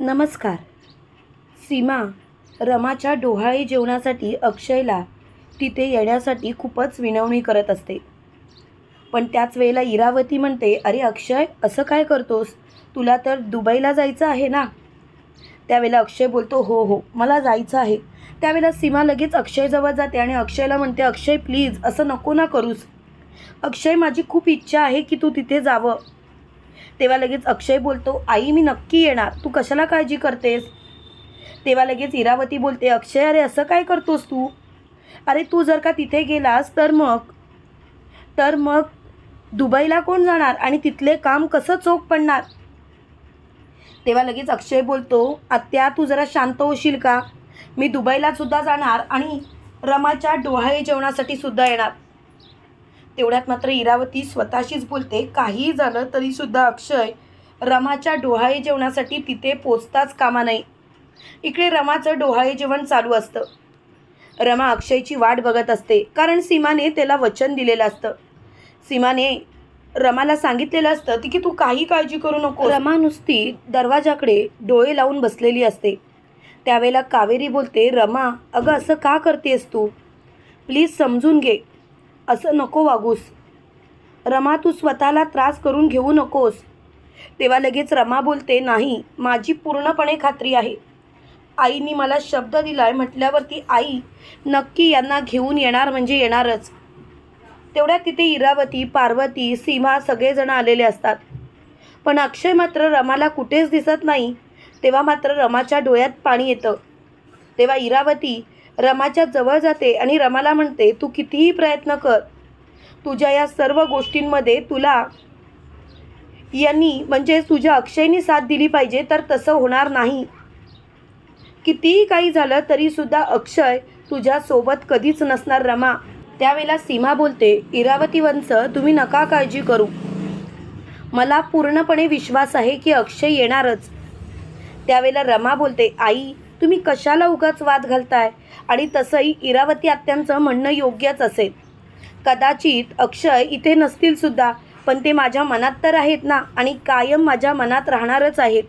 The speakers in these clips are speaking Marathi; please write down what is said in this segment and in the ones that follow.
नमस्कार. सीमा रमाच्या डोहाळी जेवणासाठी अक्षयला तिथे येण्यासाठी खूपच विनवणी करत असते. पण त्याच वेळेला इरावती म्हणते अरे अक्षय असं काय करतोस? तुला तर दुबईला जायचं आहे ना? त्यावेळेला अक्षय बोलतो हो हो मला जायचं आहे. त्यावेळेला सीमा लगेच अक्षयजवळ जाते आणि अक्षयला म्हणते अक्षय प्लीज असं नको ना करूस. अक्षय माझी खूप इच्छा आहे की तू तिथे जावं. तेव्हा लगेच अक्षय बोलतो आई मी नक्की येणार. तू कशाला काळजी करतेस? तेव्हा लगेच इरावती बोलते अक्षय अरे असं काय करतोस तू? अरे तू जर का तिथे गेलास तर मग? तर मग दुबईला कोण जाणार आणि तिथले काम कसं चोख पडणार? तेव्हा लगेच अक्षय बोलतो आत्या तू जरा शांत होशील का? मी दुबईला सुद्धा जाणार आणि रमाच्या डोहाळे जेवणासाठी सुद्धा येणार. तेवढ्यात मात्र इरावती स्वतःशीच बोलते. काही झालं तरीसुद्धा अक्षय रमाच्या डोहाळे जेवणासाठी तिथे पोचताच कामा नाही. इकडे रमाचं डोहाळे जेवण चालू असतं. रमा अक्षयची वाट बघत असते कारण सीमाने त्याला वचन दिलेलं असतं. सीमाने रमाला सांगितलेलं असतं की तू काही काळजी करू नको रमा नुसती दरवाजाकडे डोळे लावून बसलेली असते. त्यावेळेला कावेरी बोलते रमा अगं असं का करतेस तू? प्लीज समजून घे. असं नको वागूस. रमा तू स्वतःला त्रास करून घेऊ नकोस. तेव्हा लगेच रमा बोलते नाही माझी पूर्णपणे खात्री आहे. आईनी मला शब्द दिलाय म्हटल्यावरती आई नक्की यांना घेऊन येणार म्हणजे येणारच. तेवढ्या तिथे इरावती पार्वती सीमा सगळेजण आलेले असतात. पण अक्षय मात्र रमाला कुठेच दिसत नाही. तेव्हा मात्र रमाच्या डोळ्यात पाणी येतं. तेव्हा इरावती रमाच्या जवळ जाते आणि रमाला म्हणते तू कितीही प्रयत्न कर तुझ्या या सर्व गोष्टींमध्ये तुला यांनी म्हणजे तुझ्या अक्षयनी साथ दिली पाहिजे तर तसं होणार नाही. कितीही काही झालं तरीसुद्धा अक्षय तुझ्यासोबत कधीच नसणार रमा. त्यावेळेला सीमा बोलते इरावती वंश तुम्ही नका काळजी करू. मला पूर्णपणे विश्वास आहे की अक्षय येणारच. त्यावेळेला रमा बोलते आई तुम्ही कशाला उगाच वाद घालताय? आणि तसंही इरावती आत्यांचं म्हणणं योग्यच असेल. कदाचित अक्षय इथे नसतील सुद्धा पण ते माझ्या मनात तर आहेत ना आणि कायम माझ्या मनात राहणारच आहेत.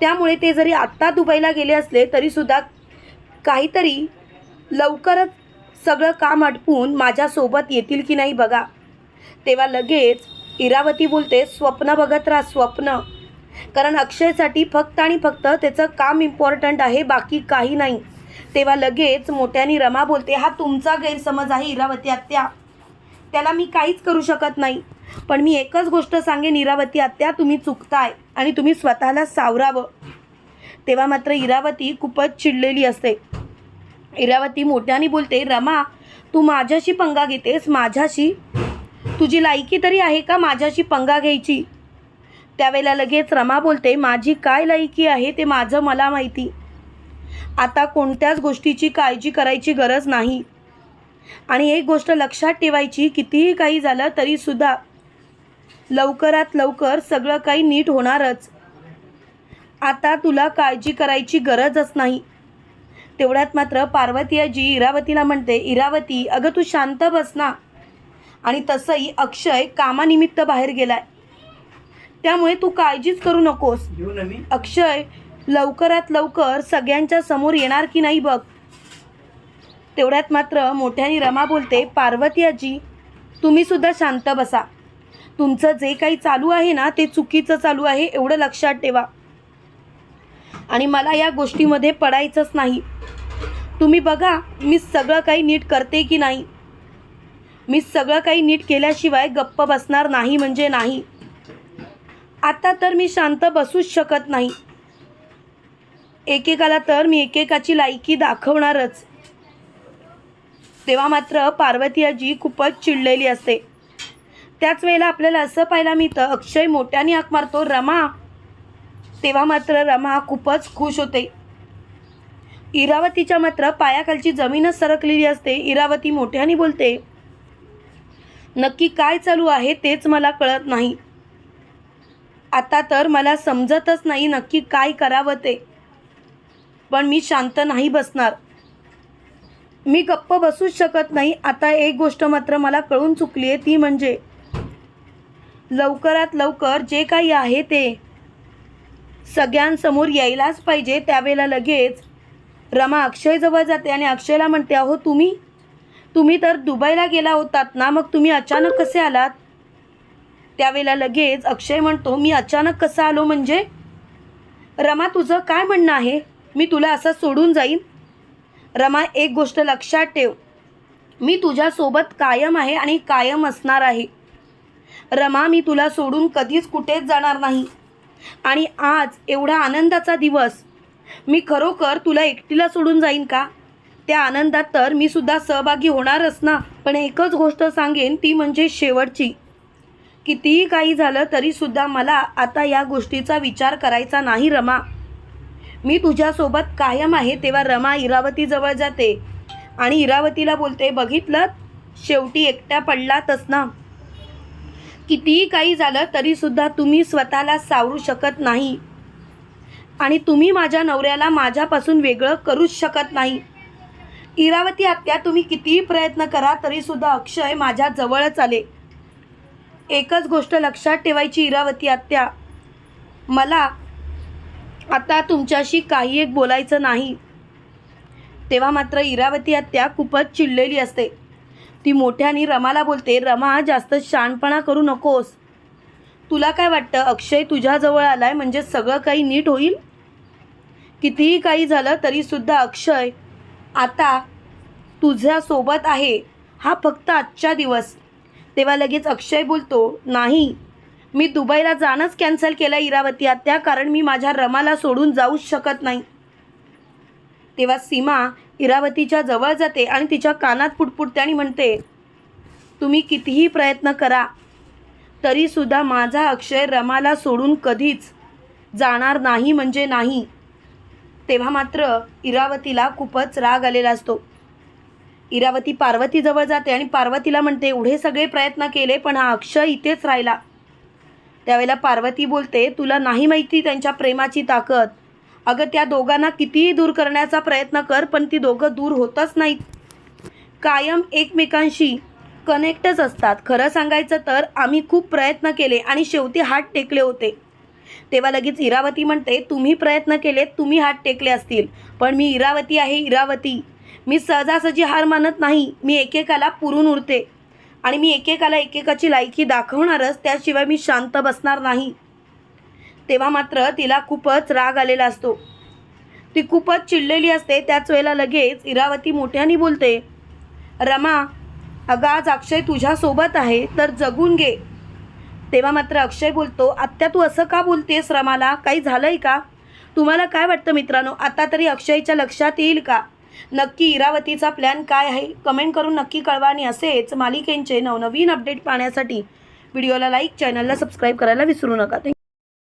त्यामुळे ते जरी आत्ता दुबईला गेले असले तरीसुद्धा काहीतरी लवकरच सगळं काम आटपून माझ्यासोबत येतील की नाही बघा. तेव्हा लगेच इरावती बोलते स्वप्न बघत राहा स्वप्न. कारण अक्षयसाठी फक्त आणि फक्त त्याचं काम इम्पॉर्टंट आहे बाकी काही नाही. तेव्हा लगेच मोठ्याने रमा बोलते हा तुमचा गैरसमज आहे इरावती आत्या. त्याला मी काहीच करू शकत नाही. पण मी एकच गोष्ट सांगेन इरावती आत्या तुम्ही चुकताय आणि तुम्ही स्वतःला सावरावं. तेव्हा मात्र इरावती खूपच चिडलेली असते. इरावती मोठ्याने बोलते रमा तू माझ्याशी पंगा घेतेस माझ्याशी? तुझी लायकी तरी आहे का माझ्याशी पंगा घ्यायची? त्यावेळेला लगेच रमा बोलते माझी काय लायकी आहे ते माझं मला माहिती. आता कोणत्याच गोष्टीची काळजी करायची गरज नाही. आणि एक गोष्ट लक्षात ठेवायची कितीही काही झालं तरीसुद्धा लवकरात लवकर सगळं काही नीट होणारच. आता तुला काळजी करायची गरजच नाही. तेवढ्यात मात्र पार्वती आजी इरावतीला म्हणते इरावती अगं तू शांत बस ना. आणि तसंही अक्षय कामानिमित्त बाहेर गेलाय. त्यामुळे तू काळजीच करू नकोस. घेऊ ना मी. अक्षय लवकरात लवकर सगळ्यांच्या समोर येणार की नाही बघ. तेवढ्यात मात्र मोठ्याने रमा बोलते पार्वती आजी तुम्ही सुद्धा शांत बसा. तुमचं जे काही चालू आहे ना ते चुकीचं चालू आहे एवढं लक्षात ठेवा. आणि मला या गोष्टीमध्ये पडायचंच नाही. तुम्ही बघा मी सगळं काही नीट करते की नाही. मी सगळं काही नीट केल्याशिवाय गप्प बसणार नाही म्हणजे नाही. आता तर मी शांत बसूच शकत नाही. एकेकाला तर मी एकेकाची लायकी दाखवणारच. तेव्हा मात्र पार्वती आजी खूपच चिडलेली असते. त्याच वेळेला आपल्याला असं पाहायला मिळतं अक्षय मोठ्याने हाक मारतो रमा. तेव्हा मात्र रमा खूपच खुश होते. इरावतीच्या मात्र पायाखालची जमीनच सरकलेली असते. इरावती मोठ्याने बोलते नक्की काय चालू आहे तेच मला कळत नाही. आता तर मला समजतच नाही नक्की काय करावं ते. पण मी शांत नाही बसणार. मी गप्प बसूच शकत नाही. आता एक गोष्ट मात्र मला कळून चुकली आहे ती म्हणजे लवकरात लवकर जे काही आहे ते सगळ्यांसमोर यायलाच पाहिजे. त्यावेळेला लगेच रमा अक्षयजवळ जाते आणि अक्षयला म्हणते अहो तुम्ही तुम्ही तर दुबईला गेला होतात ना? मग तुम्ही अचानक कसे आलात? त्यावेळेला लगेच अक्षय म्हणतो मी अचानक कसा आलो म्हणजे? रमा तुझं काय म्हणणं आहे? मी तुला असं सोडून जाईन? रमा एक गोष्ट लक्षात ठेव. मी तुझ्यासोबत कायम आहे आणि कायम असणार आहे. रमा मी तुला सोडून कधीच कुठेच जाणार नाही. आणि आज एवढा आनंदाचा दिवस. मी खरोखर तुला एकटीला सोडून जाईन का? त्या आनंदात तर मी सुद्धा सहभागी होणारच ना. पण एकच गोष्ट सांगेन ती म्हणजे शेवटची. कितीही काही झालं तरीसुद्धा मला आता या गोष्टीचा विचार करायचा नाही रमा. मी तुझ्यासोबत कायम आहे तेव्हा रमा इरावतीजवळ जाते आणि इरावतीला बोलते बघितलं? शेवटी एकट्या पडलातच ना. कितीही काही झालं तरीसुद्धा तुम्ही स्वतःला सावरू शकत नाही आणि तुम्ही माझ्या नवऱ्याला माझ्यापासून वेगळं करूच शकत नाही. इरावती आत्या तुम्ही कितीही प्रयत्न करा तरीसुद्धा अक्षय माझ्या जवळच आले. एकच गोष्ट लक्षात ठेवायची इरावती आत्या. मला आता तुमच्याशी काही एक बोलायचं नाही. तेव्हा मात्र इरावती आत्या खूपच चिडलेली असते. ती मोठ्याने रमाला बोलते रमा जास्त शानपणा करू नकोस. तुला काय वाटतं? अक्षय तुझ्याजवळ आलाय म्हणजे सगळं काही नीट होईल? कितीही काही झालं तरीसुद्धा अक्षय आता तुझ्यासोबत आहे. हा फक्त आजचा दिवस. तेव्हा लगेच अक्षय बोलतो नाही मी दुबईला जाणंच कॅन्सल केलं इरावती. आत्या कारण मी माझ्या रमाला सोडून जाऊच शकत नाही. तेव्हा सीमा इरावतीच्या जवळ जाते आणि तिच्या कानात पुटपुटते आणि म्हणते तुम्ही कितीही प्रयत्न करा तरीसुद्धा माझा अक्षय रमाला सोडून कधीच जाणार नाही म्हणजे नाही. तेव्हा मात्र इरावतीला खूपच राग आलेला असतो. इरावती पार्वतीजवळ जाते आणि पार्वतीला म्हणते एवढे सगळे प्रयत्न केले पण हा अक्षय इथेच राहिला. त्यावेळेला पार्वती बोलते तुला नाही माहिती त्यांच्या प्रेमाची ताकद. अगं त्या दोघांना कितीही दूर करण्याचा प्रयत्न कर पण ती दोघं दूर होतच नाहीत. कायम एकमेकांशी कनेक्टच असतात. खरं सांगायचं तर आम्ही खूप प्रयत्न केले आणि शेवटी हात टेकले होते. तेव्हा लगेच इरावती म्हणते तुम्ही प्रयत्न केलेत तुम्ही हात टेकले असतील. पण मी इरावती आहे इरावती. मी सहजासहजी हार मानत नाही. मी एकेकाला पुरून उरते आणि मी एकेकाला एकेकाची लायकी दाखवणारच त्याशिवाय मी शांत बसणार नाही. तेव्हा मात्र तिला खूपच राग आलेला असतो. ती खूपच चिडलेली असते. त्याच वेळेला लगेच इरावती मोठ्याने बोलते रमा अगं आज अक्षय तुझ्यासोबत आहे तर जगून घे. तेव्हा मात्र अक्षय बोलतो आत्या तू असं का बोलतेस रमाला? काही झालंय का? तुम्हाला काय वाटतं मित्रांनो? आता तरी अक्षयच्या लक्षात येईल का? नक्की इरावतीचा प्लॅन काय आहे? कमेंट करून नक्की कळवा आणि असेच मालिकेंचे नवनवीन अपडेट पाहण्यासाठी व्हिडिओला लाईक चॅनलला सबस्क्राईब करायला विसरू नका.